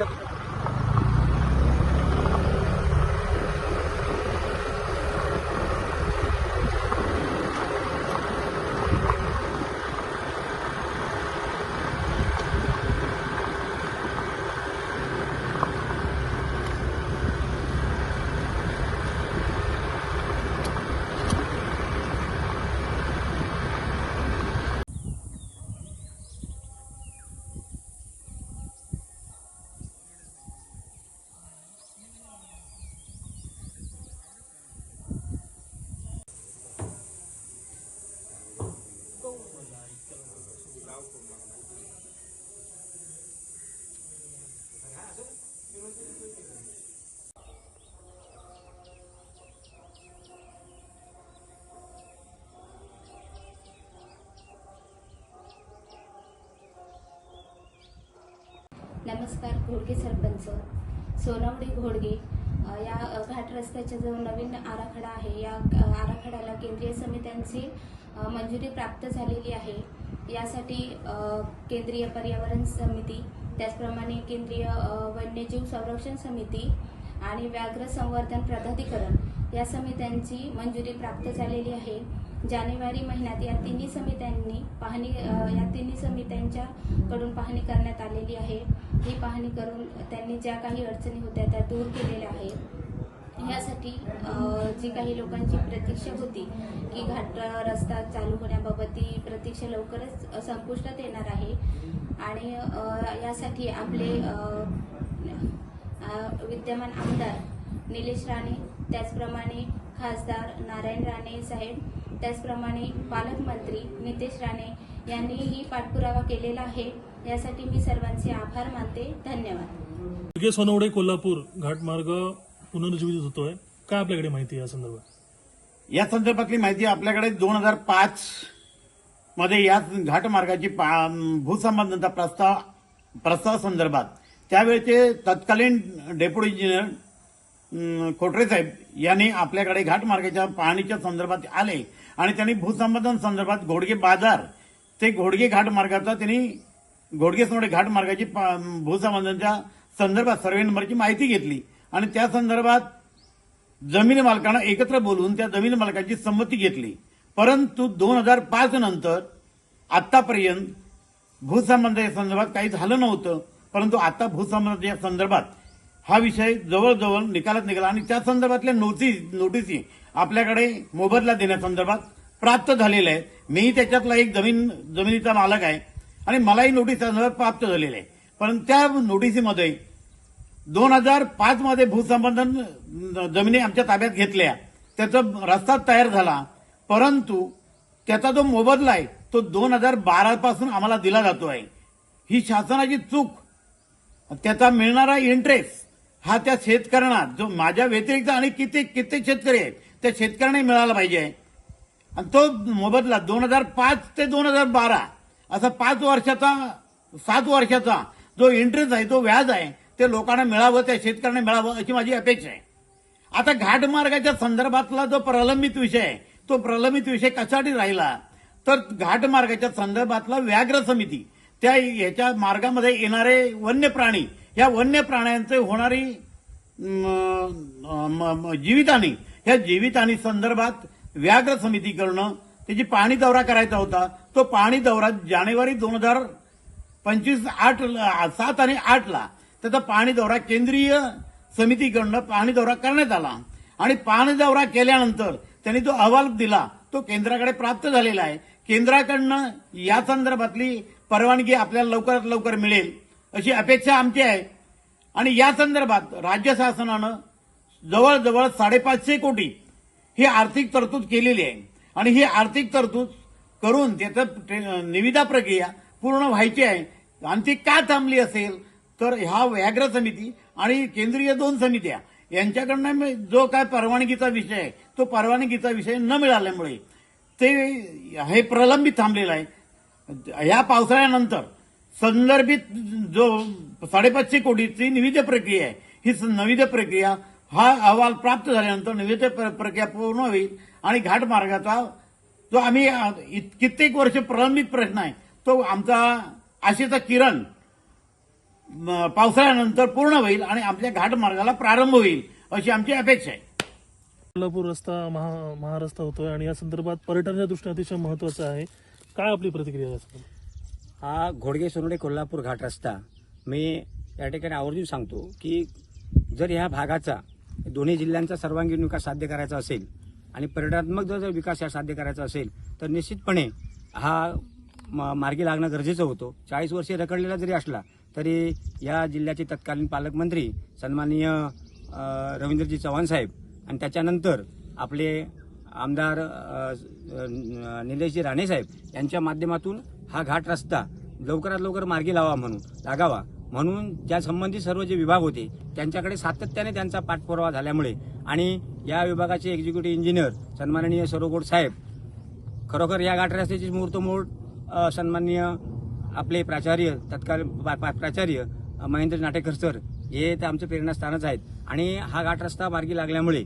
gracias. नमस्कार घोडगे सरपंच. सोनावडी घोडगे या घाट रस्त्याचा जो नवीन आराखडा आहे या आराखड्याला केंद्रीय समित्यांची मंजुरी प्राप्त झालेली आहे. यासाठी केंद्रीय पर्यावरण समिती त्याचप्रमाणे केंद्रीय वन्यजीव संरक्षण समिती आणि व्याघ्र संवर्धन प्राधिकरण या समित्यांची मंजुरी प्राप्त झालेली आहे. जानेवारी महिन्यात या तिन्ही समित्यांनी पाहणी या तिन्ही समित्यांच्याकडून पाहणी करण्यात आलेली आहे. ही पाहणी करून त्यांनी ज्या काही अडचणी होत्या त्या दूर केलेल्या आहेत. यासाठी जी काही लोकांची प्रतीक्षा होती की घाट रस्ता चालू होण्याबाबत ती प्रतीक्षा लवकरच संपुष्टात येणार आहे. आणि यासाठी आपले विद्यमान आमदार निलेश राणे त्याचप्रमाणे खासदार नारायण राणे साहेब त्याचप्रमाणे पालकमंत्री नितेश राणे यांनीही पाठपुरावा केलेला आहे. यासाठी मी सर्वांचे आभार मानते. धन्यवाद. दुर्गे सोनवडे कोल्हापूर घाटमार्ग पुनरुज्जीवित होतोय. काय आपल्याकडे माहिती आहे या संदर्भात? या संदर्भातली माहिती आपल्याकडे दोन हजार पाच मध्ये या घाटमार्गाची पा- भूसंबंधता प्रस्ताव प्रस्ताव संदर्भात. त्यावेळेचे तत्कालीन डेप्युटी इंजिनियर अं, कोटरे साहेब यांनी आपल्याकडे घाटमार्गाच्या पाहणीच्या संदर्भात आले आणि त्यांनी भूसंबंधन संदर्भात घोडगे बाजार ते घोडगे घाटमार्गाचा त्यांनी घोडगे घाट मार्गाची भूसंबंधांच्या संदर्भात सर्वे नंबरची माहिती घेतली. आणि त्या संदर्भात जमीन मालकांना एकत्र बोलवून त्या जमीन मालकांची संमती घेतली. परंतु दोन हजार पाच नंतर आतापर्यंत भूसंबंध या संदर्भात काही झालं नव्हतं. परंतु आता भूसंबंध या संदर्भात हा विषय जवळजवळ निकालात निघाला. आणि त्या संदर्भातल्या नोटीस नोटीसी आपल्याकडे मोबदला देण्यासंदर्भात प्राप्त झालेल्या आहेत. मी त्याच्यातला एक जमीन जमिनीचा मालक आहे. आणि मलाही नोटीस प्राप्त झालेल्या आहे. परंतु त्या नोटीसीमध्ये दोन हजार पाच मध्ये भूसंबंधन जमिनी आमच्या ताब्यात घेतल्या. त्याचा रस्ता तयार झाला. परंतु त्याचा जो मोबदला आहे तो दोन हजार बारा पासून आम्हाला दिला जातो आहे. ही शासनाची चूक. त्याचा मिळणारा इंटरेस्ट हा त्या शेतकऱ्यांना जो माझ्या व्यतिरिक्त आणि कित्येक कित्येक शेतकरी आहेत त्या शेतकऱ्यांना मिळाला पाहिजे. आणि तो मोबदला दोन हजार पाच ते दोन हजार बारा असा पाच वर्षाचा सात वर्षाचा जो इंटरेस्ट आहे तो व्याज आहे ते लोकांना मिळावं त्या शेतकऱ्यांना मिळावं अशी माझी अपेक्षा आहे. आता घाटमार्गाच्या संदर्भातला जो प्रलंबित विषय आहे तो प्रलंबित विषय कशासाठी राहिला? तर घाटमार्गाच्या संदर्भातला व्याघ्र समिती त्या ह्याच्या मार्गामध्ये येणारे वन्य प्राणी या वन्य प्राण्यांचे होणारी म- म- जीवितानी जीवितहानी ह्या जीवितहानी संदर्भात व्याघ्र समिती करणं त्याची पाणी दौरा करायचा होता. तो पाहणी दौरा जानेवारी दोन हजार पंचवीस आठ सात आणि आठला त्याचा पाणी दौरा केंद्रीय समितीकडनं पाणी दौरा करण्यात आला. आणि पाहणी दौरा केल्यानंतर त्यांनी जो अहवाल दिला तो केंद्राकडे प्राप्त झालेला आहे. केंद्राकडनं या संदर्भातली परवानगी आपल्याला लवकरात लवकर मिळेल अशी अपेक्षा आमची आहे. आणि या संदर्भात राज्य शासनानं जवळजवळ साडेपाचशे कोटी ही आर्थिक तरतूद केलेली आहे. आणि ही आर्थिक तरतूद करून त्याचं निविदा प्रक्रिया पूर्ण व्हायची आहे. आणि ती का थांबली असेल? तर ह्या व्याघ्र समिती आणि केंद्रीय दोन समित्या यांच्याकडनं जो काय परवानगीचा विषय आहे तो परवानगीचा विषय न मिळाल्यामुळे ते हे प्रलंबित थांबलेलं आहे. या पावसाळ्यानंतर संदर्भित जो साडेपाचशे कोटीची निविदा प्रक्रिया आहे ही स- निविद प्रक्रिया हा अहवाल प्राप्त झाल्यानंतर निविद प्रक्रिया पूर्ण होईल आणि घाटमार्गाचा जो आम्ही कित्येक वर्ष प्रलंबित प्रश्न आहे. तो आमचा आशेचा किरण म, पावसाळ्यानंतर पूर्ण होईल आणि आमच्या घाटमार्गाला प्रारंभ होईल अशी आमची अपेक्षा आहे. कोल्हापूर रस्ता महा महारस्ता होतोय आणि या संदर्भात पर्यटनाच्या दृष्टीने अतिशय महत्वाचं आहे. काय आपली प्रतिक्रिया? हा घोडगे सोनवडे कोल्हापूर घाट रस्ता. मी या ठिकाणी आवर्जून सांगतो की जर ह्या भागाचा दोन्ही जिल्ह्यांचा सर्वांगीण विकास साध्य करायचा असेल आणि पर्यटनात्मक जर जर विकास या साध्य करायचा असेल तर निश्चितपणे हा मार्गी लागणं गरजेचं होतं. चाळीस वर्षे रखडलेला जरी असला तरी या जिल्ह्याचे तत्कालीन पालकमंत्री सन्माननीय रवींद्रजी चव्हाण साहेब आणि त्याच्यानंतर आपले आमदार निलेशजी राणे साहेब यांच्या माध्यमातून हा घाट रस्ता लवकरात लवकर मार्गी लावा म्हणून लागावा. म्हणून त्या संबंधित सर्व जे विभाग होते त्यांच्याकडे सातत्याने त्यांचा पाठपुरावा झाल्यामुळे आणि या विभागाचे एक्झिक्युटिव्ह इंजिनियर सन्माननीय सरोगोड साहेब खरोखर या गाठ रस्त्याची मुहूर्तमूळ सन्माननीय आपले प्राचार्य तत्काल प्राचार्य महेंद्र नाटेकर सर हे तर आमचं प्रेरणास्थानच आहेत. आणि हा घाट रस्ता मार्गी लागल्यामुळे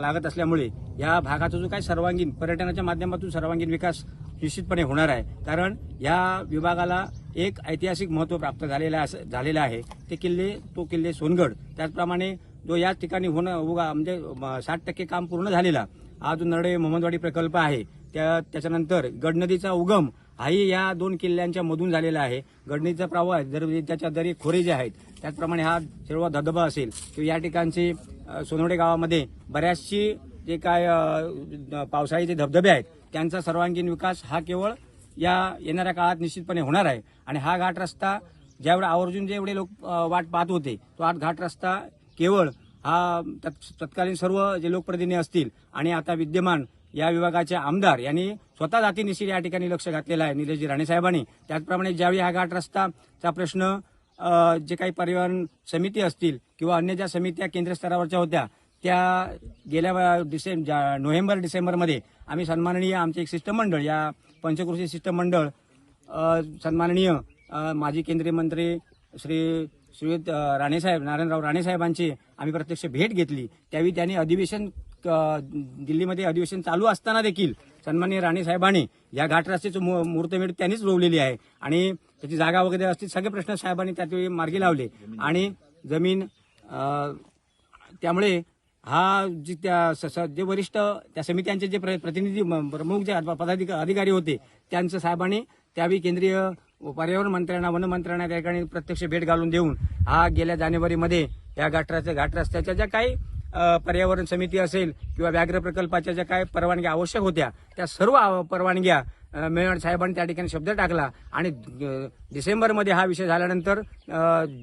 लागत असल्यामुळे या भागाचा जो काही सर्वांगीण पर्यटनाच्या माध्यमातून सर्वांगीण विकास निश्चितपणे होणार आहे. कारण या विभागाला एक ऐतिहासिक महत्त्व प्राप्त झालेलं असं झालेलं आहे. ते किल्ले तो किल्ले सोनगड. त्याचप्रमाणे जो या ठिकाणी होणं उगा म्हणजे साठ टक्के काम पूर्ण झालेला. हा जो नरडे मोहम्मदवाडी प्रकल्प आहे. त्या त्याच्यानंतर गडनदीचा उगम हाही या दोन किल्ल्यांच्या मधून झालेला आहे. गडनदीचा प्रवाह जर त्याच्या दरी खोरे जे आहेत त्याचप्रमाणे हा सर्व धबधबा असेल किंवा या ठिकाणचे सोनवडे गावामध्ये बऱ्याचशी जे काय पावसाळी जे धबधबे आहेत त्यांचा सर्वांगीण विकास हा केवळ या येणाऱ्या काळात निश्चितपणे होणार आहे. आणि हा घाट रस्ता ज्यावेळी आवर्जून जेवढे लोक वाट पाहत होते तो हा घाट रस्ता केवळ हा तत्कालीन सर्व जे लोकप्रतिनिधी असतील आणि आता विद्यमान या विभागाचे आमदार यांनी स्वतः जातीनिशी या ठिकाणी लक्ष घातलेलं आहे निलेशजी राणेसाहेबांनी त्याचप्रमाणे ज्यावेळी हा घाट रस्ताचा प्रश्न जे काही परिवहन समिती असतील किंवा अन्य ज्या समित्या केंद्र स्तरावरच्या होत्या त्या गेल्या डिसेंब नोव्हेंबर डिसेंबरमध्ये आम्ही सन्माननीय आमचे एक शिष्टमंडळ या पंचकृषी शिष्टमंडळ सन्माननीय माजी केंद्रीय मंत्री श्री श्रीयुत राणेसाहेब नारायणराव राणेसाहेबांची आम्ही प्रत्यक्ष भेट घेतली. त्यावेळी त्यांनी अधिवेशन दिल्लीमध्ये अधिवेशन चालू असताना देखील सन्मान्य राणेसाहेबांनी या घाट मूर्तमेढ त्यांनीच रोवलेली आहे. आणि त्याची जागा वगैरे असतील सगळे प्रश्न साहेबांनी त्यावेळी मार्गी लावले. आणि जमीन त्यामुळे हा जी त्या स- स- जे वरिष्ठ त्या समित्यांचे जे प्र- प्रतिनिधी म- प्रमुख जे पदाधिकारी अधिकारी होते त्यांचं साहेबांनी त्यावेळी केंद्रीय पर्यावरण मंत्र्यांना वन मंत्र्यांना त्या ठिकाणी प्रत्यक्ष भेट घालून देऊन हा गेल्या जानेवारीमध्ये या घाटराच्या घाट रस्त्याच्या ज्या काही अ, पर्यावरण समिती असेल किंवा व्याघ्र प्रकल्पाच्या ज्या काही परवानग्या आवश्यक होत्या त्या सर्व आव- परवानग्या मेवाड साहेबांनी त्या ठिकाणी शब्द टाकला. आणि डिसेंबरमध्ये हा विषय झाल्यानंतर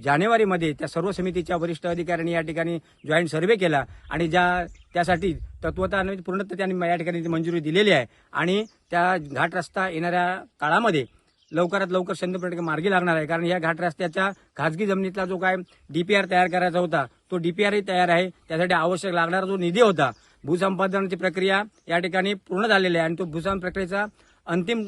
जानेवारीमध्ये त्या सर्व समितीच्या वरिष्ठ अधिकाऱ्यांनी या ठिकाणी जॉईंट सर्वे केला. आणि ज्या त्यासाठी तत्वता पूर्णत त्यांनी या ठिकाणी मंजुरी दिलेली आहे. आणि त्या घाट रस्ता येणाऱ्या काळामध्ये लवकरात लवकर शंभर मार्गी लागणार आहे. कारण या घाट रस्त्याच्या खाजगी जमिनीतला जो काय डीपीआर तयार करायचा होता तो डीपीआरही तयार आहे. त्यासाठी आवश्यक लागणारा जो निधी होता भूसंपादनाची प्रक्रिया या ठिकाणी पूर्ण झालेली आहे. आणि तो भूसंपादन प्रक्रियेचा अंतिम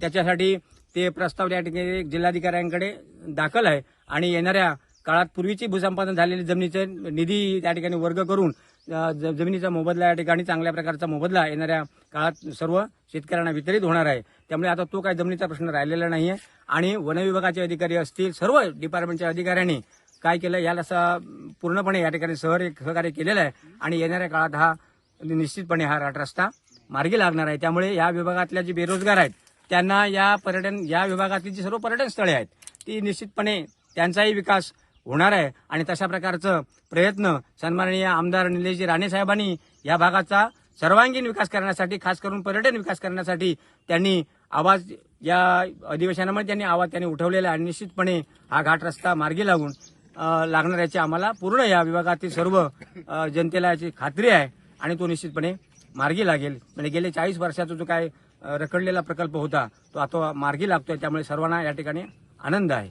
त्याच्यासाठी ते प्रस्ताव या ठिकाणी जिल्हाधिकाऱ्यांकडे दाखल आहे. आणि येणाऱ्या काळात पूर्वीची भूसंपादन झालेली जमिनीचे निधी त्या ठिकाणी वर्ग करून ज- जमिनीचा मोबदला या ठिकाणी चांगल्या प्रकारचा मोबदला येणाऱ्या काळात सर्व शेतकऱ्यांना वितरित होणार आहे. त्यामुळे आता तो काही जमिनीचा प्रश्न राहिलेला नाही आहे आणि वन विभागाचे अधिकारी असतील सर्व डिपार्टमेंटच्या अधिकाऱ्यांनी काय केलं याला असा पूर्णपणे या ठिकाणी सहर सहकार्य केलेलं आहे. आणि येणाऱ्या काळात हा निश्चितपणे हा रस्ता मार्गी लागणार आहे. त्यामुळे या विभागातल्या जे बेरोजगार आहेत त्यांना या पर्यटन या विभागातली जी सर्व पर्यटन स्थळे आहेत ती निश्चितपणे त्यांचाही विकास होणार आहे. आणि तशा प्रकारचं प्रयत्न सन्माननीय आमदार निलेशजी राणे साहेबांनी या भागाचा सर्वांगीण विकास करण्यासाठी खास करून पर्यटन विकास करण्यासाठी त्यांनी आवाज या अधिवेशनामध्ये त्यांनी आवाज त्यांनी उठवलेला आहे. आणि निश्चितपणे हा घाट रस्ता मार्गी लागून लागणाऱ्याची लागणार याची आम्हाला पूर्ण या विभागातील सर्व जनतेला याची खात्री आहे. आणि तो निश्चितपणे मार्गी लागेल. म्हणजे गेले चाळीस वर्षाचा जो काय रखडलेला प्रकल्प होता तो आता मार्गी लागतोय. त्यामुळे सर्वांना या ठिकाणी आनंद आहे.